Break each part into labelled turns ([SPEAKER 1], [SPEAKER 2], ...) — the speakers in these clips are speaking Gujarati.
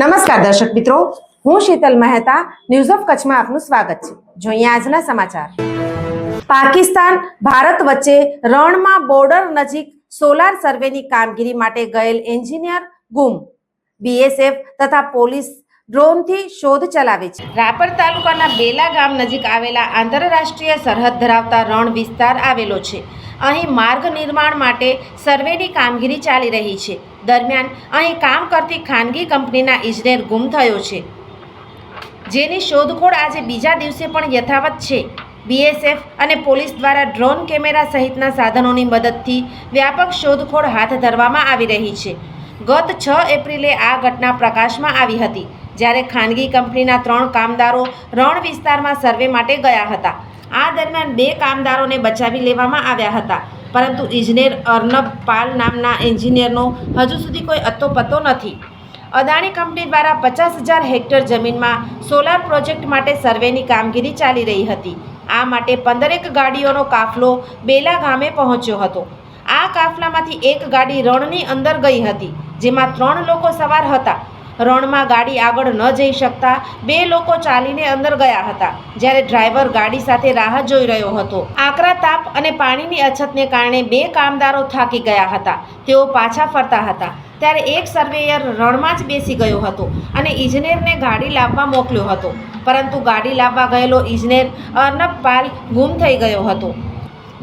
[SPEAKER 1] નમસ્કાર દર્શક મિત્રો, હું શીતલ મહેતા ન્યૂઝ ઓફ કચ્છમાં આપનું સ્વાગત છે. જોઈએ આજના સમાચાર. પાકિસ્તાન, ભારત વચ્ચે રણમાં બોર્ડર નજીક સોલાર સર્વેની કામગીરી માટે ગયેલ એન્જિનિયર ગુમ. બીએસએફ તથા પોલીસ ડ્રોનથી શોધ ચલાવે છે. રાપર તાલુકાના બેલા ગામ નજીક આવેલા આંતરરાષ્ટ્રીય સરહદ ધરાવતા રણ વિસ્તાર આવેલો છે. અહીં માર્ગ નિર્માણ માટે સર્વેની કામગીરી ચાલી રહી છે. દરમિયાન અહીં કામ કરતી ખાનગી કંપનીના ઇજનેર ગુમ થયો છે. જેની શોધખોળ આજે બીજા દિવસે પણ યથાવત છે. બીએસએફ અને પોલીસ દ્વારા ડ્રોન કેમેરા સહિતના સાધનોની મદદથી વ્યાપક શોધખોળ હાથ ધરવામાં આવી રહી છે. ગત છ એપ્રિલે આ ઘટના પ્રકાશમાં આવી હતી, જ્યારે ખાનગી કંપનીના ત્રણ કામદારો રણ વિસ્તારમાં સર્વે માટે ગયા હતા. આ દરમિયાન બે કામદારોને બચાવી લેવામાં આવ્યા હતા. પરંતુ ઇજનેર અર્નબ પાલ નામના એન્જિનિયરનો હજુ સુધી કોઈ અત્તો પત્તો નથી. અદાણી કંપની દ્વારા પચાસ હજાર હેક્ટર જમીનમાં સોલાર પ્રોજેક્ટ માટે સર્વેની કામગીરી ચાલી રહી હતી. આ માટે પંદરેક ગાડીઓનો કાફલો બેલા ગામે પહોંચ્યો હતો. આ કાફલામાંથી એક ગાડી રણની અંદર ગઈ હતી, જેમાં ત્રણ લોકો સવાર હતા. રણમાં ગાડી આગળ ન જઈ શકતા બે લોકો ચાલીને અંદર ગયા હતા, જ્યારે ડ્રાઈવર ગાડી સાથે રાહ જોઈ રહ્યો હતો. આકરા તાપ અને પાણીની અછતને કારણે બે કામદારો થાકી ગયા હતા. તેઓ પાછા ફરતા હતા. ત્યારે એક સર્વેયર રણમાં જ બેસી ગયો હતો અને ઇજનેરને ગાડી લાવવા મોકલ્યો હતો. પરંતુ ગાડી લાવવા ગયેલો ઇજનેર અર્નબ પાલ ગુમ થઈ ગયો હતો.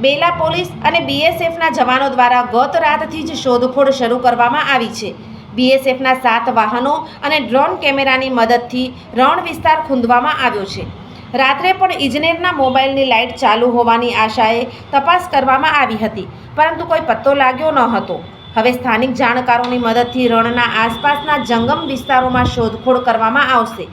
[SPEAKER 1] બેલા પોલીસ અને બીએસએફના જવાનો દ્વારા ગત રાતથી જ શોધખોળ શરૂ કરવામાં આવી છે. બીએસએફના સાત વાહનો અને ડ્રોન કેમેરાની મદદથી રણ વિસ્તાર ખૂંદવામાં આવ્યો છે. રાત્રે પણ ઇજનેરના મોબાઈલની લાઇટ ચાલુ હોવાની આશાએ તપાસ કરવામાં આવી હતી, પરંતુ કોઈ પત્તો લાગ્યો ન હતો. હવે સ્થાનિક જાણકારોની મદદથી રણના આસપાસના જંગમ વિસ્તારોમાં શોધખોળ કરવામાં આવશે.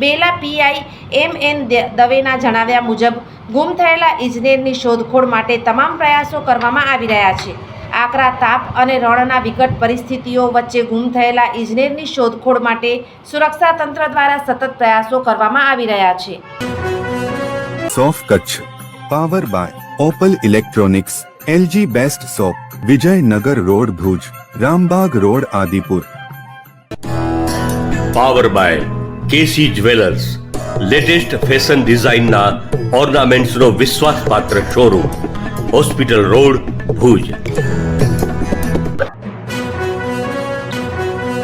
[SPEAKER 1] બેલા પીઆઈ એમ એન દવેના જણાવ્યા મુજબ, ગુમ થયેલા ઇજનેરની શોધખોળ માટે તમામ પ્રયાસો કરવામાં આવી રહ્યા છે. આકરા તાપ અને રણના વિકટ પરિસ્થિતિઓ વચ્ચે ગુમ થયેલા ઇજનેરની શોધખોળ માટે સુરક્ષા તંત્ર દ્વારા સતત પ્રયાસો કરવામાં આવી રહ્યા છે.
[SPEAKER 2] સોફ Kutch power buy Opal electronics LG best shop Vijaynagar road Bhuj Rambag road Adipur.
[SPEAKER 3] Power buy KC jewellers latest fashion ડિઝાઇનના ઓર્નામેન્ટ્સનો વિશ્વાસપાત્ર શોરૂમ હોસ્પિટલ રોડ ભુજ.